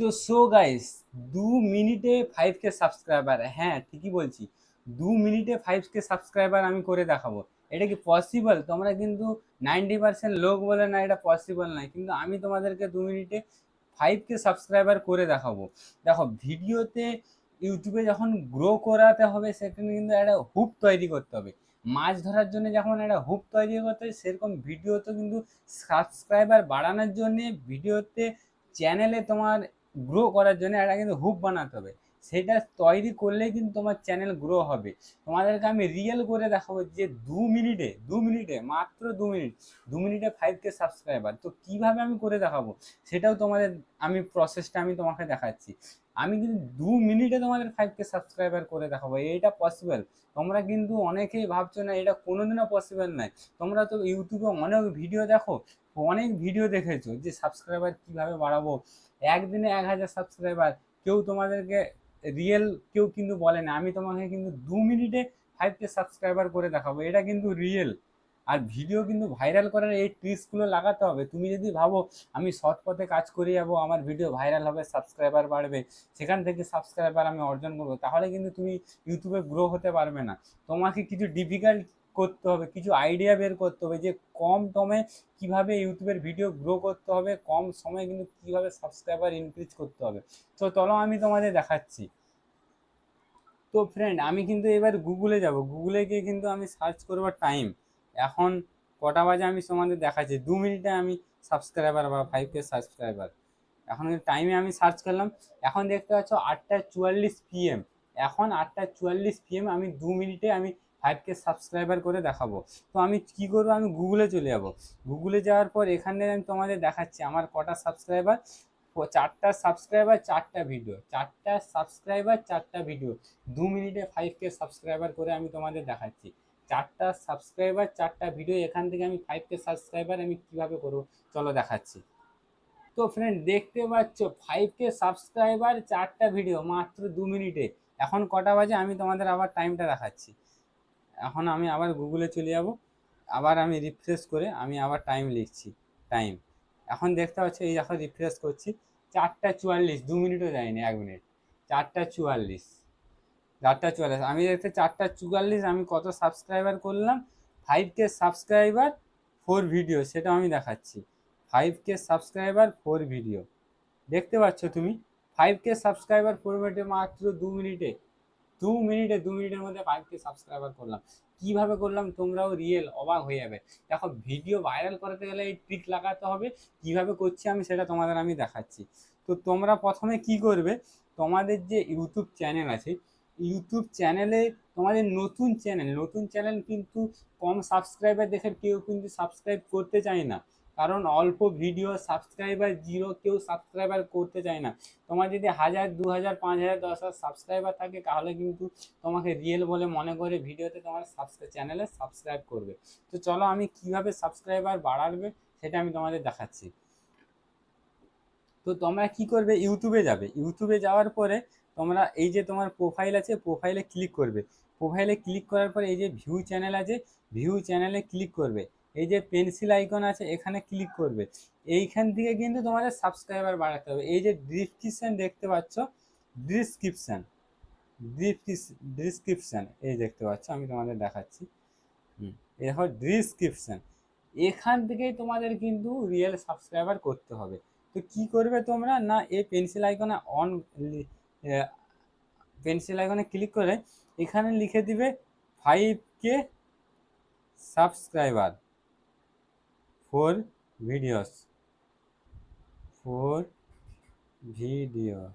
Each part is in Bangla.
তো সো গাইস দু মিনিটে ফাইভ কে সাবস্ক্রাইবার হ্যাঁ ঠিকই বলছি। দু মিনিটে ফাইভ কে সাবস্ক্রাইবার আমি করে দেখাবো। এটা কি পসিবল তোমরা কিন্তু নাইনটি পার্সেন্ট লোক বলে না এটা পসিবল নয়, কিন্তু আমি তোমাদেরকে দু মিনিটে ফাইভ কে সাবস্ক্রাইবার করে দেখাবো। দেখো, ভিডিওতে ইউটিউবে যখন গ্রো করাতে হবে, সেখানে কিন্তু একটা হুপ তৈরি করতে হবে। মাছ ধরার জন্য যখন একটা হুপ তৈরি করতে হয় সেরকম ভিডিওতে কিন্তু সাবস্ক্রাইবার বাড়ানোর জন্যে ভিডিওতে চ্যানেলে তোমার গ্রো করার জন্য একটা কিন্তু হুপ বানাতে হবে। সেটা তৈরি করলেই কিন্তু তোমার চ্যানেল গ্রো হবে। তোমাদেরকে আমি রিয়েল করে দেখাবো যে দু মিনিটে দু মিনিটে, মাত্র দু মিনিট, দু মিনিটে ফাইভ কে সাবস্ক্রাইবার তো কীভাবে আমি করে দেখাবো? সেটাও তোমাদের, আমি প্রসেসটা আমি তোমাকে দেখাচ্ছি। আমি কিন্তু দু মিনিটে তোমাদের ফাইভ কে সাবস্ক্রাইবার করে দেখাবো। এটা পসিবল তোমরা কিন্তু অনেকেই ভাবছ না, এটা কোনোদিনও পসিবল নয়। তোমরা তো ইউটিউবে অনেক ভিডিও দেখো, অনেক ভিডিও দেখেছ যে সাবস্ক্রাইবার কীভাবে বাড়াবো? একদিনে এক হাজার সাবস্ক্রাইবার কেউ তোমাদেরকে রিয়েল কেউ কিন্তু বলে না। আমি তোমাকে কিন্তু দু মিনিটে ফাইভ কে সাবস্ক্রাইবার করে দেখাবো। এটা কিন্তু রিয়েল আর ভিডিও কিন্তু ভাইরাল করার এই ট্রিক্সগুলো লাগাতে হবে। তুমি যদি ভাবো, আমি সৎ পথে কাজ করে যাব, আমার ভিডিও ভাইরাল হবে সাবস্ক্রাইবার বাড়বে, সেখান থেকে সাবস্ক্রাইবার আমি অর্জন করব, তাহলে কিন্তু তুমি ইউটিউবে গ্রো হতে পারবে না। তোমাকে কিছু ডিফিকাল্ট করতে হবে, কিছু আইডিয়া বের করতে হবে যে কম টমে কীভাবে ইউটিউবের ভিডিও গ্রো করতে হবে, কম সময়ে কিন্তু কীভাবে সাবস্ক্রাইবার ইনক্রিজ করতে হবে। তো চলো আমি তোমাদের দেখাচ্ছি। তো ফ্রেন্ড আমি কিন্তু এবার গুগলে যাব। গুগলে গিয়ে কিন্তু আমি সার্চ করব টাইম এখন কটা বাজে আমি তোমাদের দেখাচ্ছি। দু মিনিটে আমি সাবস্ক্রাইবার বা ফাইভ কে সাবস্ক্রাইবার এখন টাইমে আমি সার্চ করলাম। এখন দেখতে পাচ্ছ আটটা চুয়াল্লিশ পিএম এখন আটটা চুয়াল্লিশ পিএম আমি দু মিনিটে আমি ফাইভ কে সাবস্ক্রাইবার করে দেখাবো। তো আমি কি করব? আমি গুগলে চলে যাব। গুগলে যাওয়ার পর এখানে আমি তোমাদের দেখাচ্ছি, আমার কটা সাবস্ক্রাইবার চারটা সাবস্ক্রাইবার চারটা ভিডিও চারটা সাবস্ক্রাইবার চারটা ভিডিও দু মিনিটে ফাইভ কে সাবস্ক্রাইবার করে আমি তোমাদের দেখাচ্ছি। চারটা সাবস্ক্রাইবার চারটা ভিডিও এখান থেকে আমি ফাইভ কে সাবস্ক্রাইবার আমি কীভাবে করব? চলো দেখাচ্ছি। তো ফ্রেন্ড দেখতে পাচ্ছ ফাইভ কে সাবস্ক্রাইবার চারটা ভিডিও মাত্র দু মিনিটে। এখন কটা বাজে? আমি তোমাদের আবার টাইমটা দেখাচ্ছি। এখন আমি আবার গুগলে চলে যাব। আবার আমি রিফ্রেশ করে আমি আবার টাইম লিখছি টাইম এখন দেখতে পাচ্ছ, এই যখন রিফ্রেশ করছি, চারটা চুয়াল্লিশ, দু মিনিটও যায়নি, এক মিনিট। চারটা চুয়াল্লিশ চারটা চুয়াল্লিশ। আমি দেখতে চারটা চুয়াল্লিশ, আমি কত সাবস্ক্রাইবার করলাম? Five K subscriber four video সেটা আমি দেখাচ্ছি। Five K subscriber four video দেখতে পাচ্ছ তুমি? ফাইভ কে সাবস্ক্রাইবার ফোর মিনিটে মাত্র দু মিনিটে দু মিনিটে, দু মিনিটের মধ্যে ফাইভ কে সাবস্ক্রাইবার করলাম। কীভাবে করলাম? তোমরাও রিয়েল অবাক হয়ে যাবে। দেখো ভিডিও ভাইরাল করাতে গেলে এই ট্রিক লাগাতে হবে। কীভাবে করছি আমি সেটা তোমাদের আমি দেখাচ্ছি। তো তোমরা প্রথমে কি করবে? তোমাদের যে ইউটিউব চ্যানেল আছে ইউটিউব চ্যানেলে তোমাদের নতুন চ্যানেল নতুন চ্যানেল কিন্তু কম সাবস্ক্রাইবার দেখে কেউ কিন্তু সাবস্ক্রাইব করতে চায় না। কারণ অল্প ভিডিও সাবস্ক্রাইবার জিরো কেউ সাবস্ক্রাইবার করতে চায় না। তোমার যদি হাজার, দু হাজার, পাঁচ হাজার, দশ হাজার সাবস্ক্রাইবার থাকে, তাহলে কিন্তু তোমাকে রিয়েল বলে মনে করে ভিডিওতে তোমার সাবস্ক্রাইব চ্যানেলে সাবস্ক্রাইব করবে। তো চলো আমি কীভাবে সাবস্ক্রাইবার বাড়াবে সেটা আমি তোমাদের দেখাচ্ছি। তো তোমরা কি করবে? ইউটিউবে যাবে। ইউটিউবে যাওয়ার পরে তোমরা এই যে তোমার প্রোফাইল আছে প্রোফাইলে ক্লিক করবে। প্রোফাইলে ক্লিক করার পরে এই যে ভিউ চ্যানেল আছে ভিউ চ্যানেলে ক্লিক করবে। এই যে পেন্সিল আইকন আছে, এখানে ক্লিক করবে। এইখান থেকে কিন্তু তোমাদের সাবস্ক্রাইবার বাড়াতে হবে। এই যে ডিসক্রিপশান দেখতে পাচ্ছ ডিসক্রিপশান ডিসক্রিপশান এই দেখতে পাচ্ছ, আমি তোমাদের দেখাচ্ছি। দেখো ডিসক্রিপশান এখান থেকেই তোমাদের কিন্তু রিয়েল সাবস্ক্রাইবার করতে হবে। তো কি করবে তোমরা? না, এই পেন্সিল আইকনে অন পেন্সিল আইকনে ক্লিক করে এখানে লিখে দিবে five K subscriber four videos four videos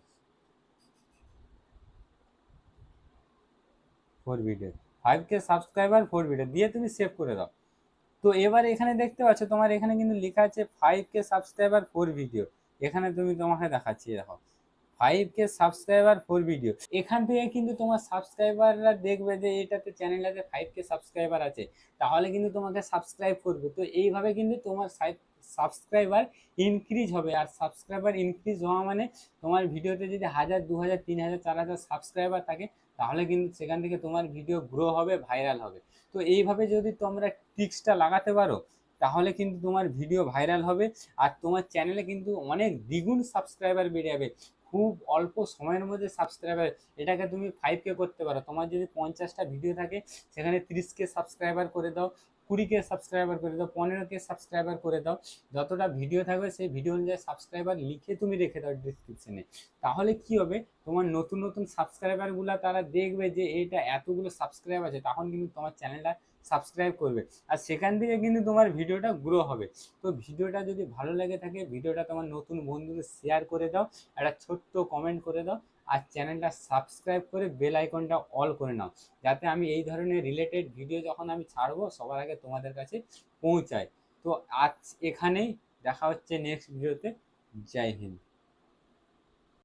four video five K subscriber four video দিয়ে তুমি সেভ করে দাও। তো এবার এখানে দেখতে পাচ্ছ, তোমার এখানে কিন্তু লেখা আছে five K subscriber four video এখানে তুমি তোমাকে দেখাচ্ছি, দেখো। Five K subscriber four video এখান থেকে কিন্তু তোমার সাবস্ক্রাইবাররা দেখবে যে এটাতে চ্যানেলটাতে ফাইভ কে সাবস্ক্রাইবার আছে। তাহলে কিন্তু তোমাকে সাবস্ক্রাইব করবে। তো এইভাবে কিন্তু তোমার সাবস্ক্রাইবার ইনক্রিজ হবে। আর সাবস্ক্রাইবার ইনক্রিজ হওয়া মানে তোমার ভিডিওতে যদি হাজার দু হাজার তিন হাজার চার হাজার সাবস্ক্রাইবার থাকে, তাহলে কিন্তু সেখান থেকে তোমার ভিডিও গ্রো হবে ভাইরাল হবে। তো এইভাবে যদি তোমরা ট্রিক্সটা লাগাতে পারো, তাহলে কিন্তু তোমার ভিডিও ভাইরাল হবে। আর তোমার চ্যানেলে কিন্তু অনেক দ্বিগুণ সাবস্ক্রাইবার বেড়ে যাবে। খুব অল্প সময়ের মধ্যে সাবস্ক্রাইবার এটাকে তুমি ফাইভ কে করতে পারো। তোমার যদি পঞ্চাশটা ভিডিও থাকে, সেখানে তিরিশ কে সাবস্ক্রাইবার করে দাও, কুড়ি কে সাবস্ক্রাইবার করে দাও, পনেরো কে সাবস্ক্রাইবার করে দাও। যতটা ভিডিও থাকবে, সেই ভিডিও অনুযায়ী সাবস্ক্রাইবার লিখে তুমি রেখে দাও ডিসক্রিপশনে তাহলে কি হবে? তোমার নতুন নতুন সাবস্ক্রাইবারগুলো তারা দেখবে যে এটা এতগুলো সাবস্ক্রাইব আছে, তখন কিন্তু তোমার চ্যানেলটা সাবস্ক্রাইব করবে। আর সেখান থেকে কিন্তু তোমার ভিডিওটা গ্রো হবে। তো ভিডিওটা যদি ভালো লেগে থাকে, ভিডিওটা তোমার নতুন বন্ধুদের শেয়ার করে দাও, একটা ছোট্ট কমেন্ট করে দাও, আর চ্যানেলটা সাবস্ক্রাইব করে বেল আইকনটা অল করে নাও, যাতে আমি এই ধরনের রিলেটেড ভিডিও যখন আমি ছাড়বো, সবার আগে তোমাদের কাছে পৌঁছায়। তো আজ এখানেই, দেখা হচ্ছে নেক্সট ভিডিওতে জয় হিন্দ।